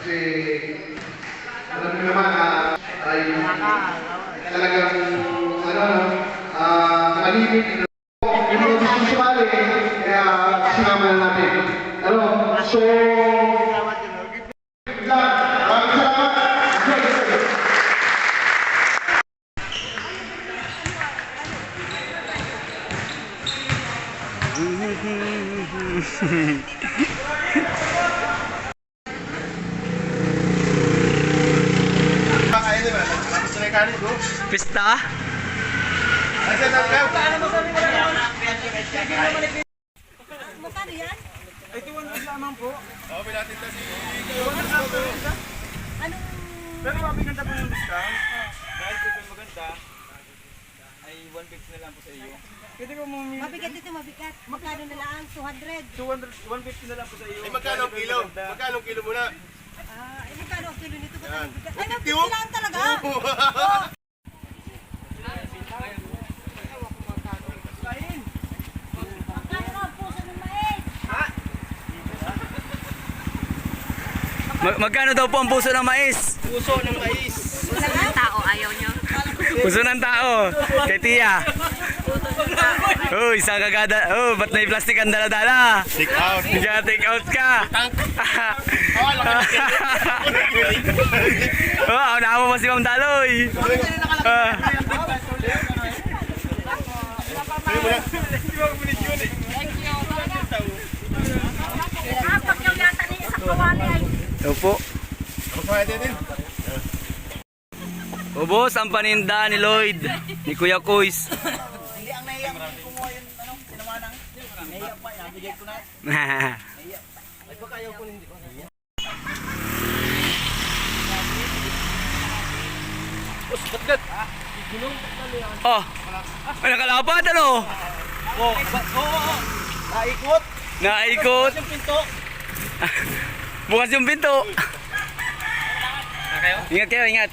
Kasi alam niyo naman ah, ay talagang ano, ah, nakalimit. Yung mga gusto sumali, kaya sinama na natin. Ano, so, good luck. Maraming salamat. Enjoy, enjoy. Pista? Magkano yan? Anong... Pero mabiganda po yung discount. Dahil po ito maganda, ay 150 na lang po sa iyo. Pwede ko mong Mabigat ito, mabigat. Magkano na lang? 200. 200, 150 na lang po sa iyo. Eh, magkano ang kilo? Magkano ang kilo muna? Ah, eh, magkano ang kilo nito? Ba't ang bigat? Ay, 150 mabigat oh. lang talaga. Magkano nga ang puso ng mais? Mag- magkano daw po ang puso ng mais? Puso ng mais. Tao, ayaw nyo. Puso ng tao. Kay Tia. Oh, isang kagada. Oh, ba't may plastic ang dala-dala? Take out. Kaya take out ka. oh, ako mo si Ma'am Daloy. Ah, pag yung yata niya sa kawali ay Opo. Pwede din. Ubos ang paninda ni Lloyd, ni Kuya Kuis. Hindi ang nahiya ko kumuha yung ano, sinamanang. Nahiya pa, nabigay ko na. Ay, baka ayaw ko hindi ko. Us, gat oh, may nakalapat ano? Oo, oo, oo. Naikot. Naikot. Pinto. Bukas yung pinto. Ingat kayo, ingat.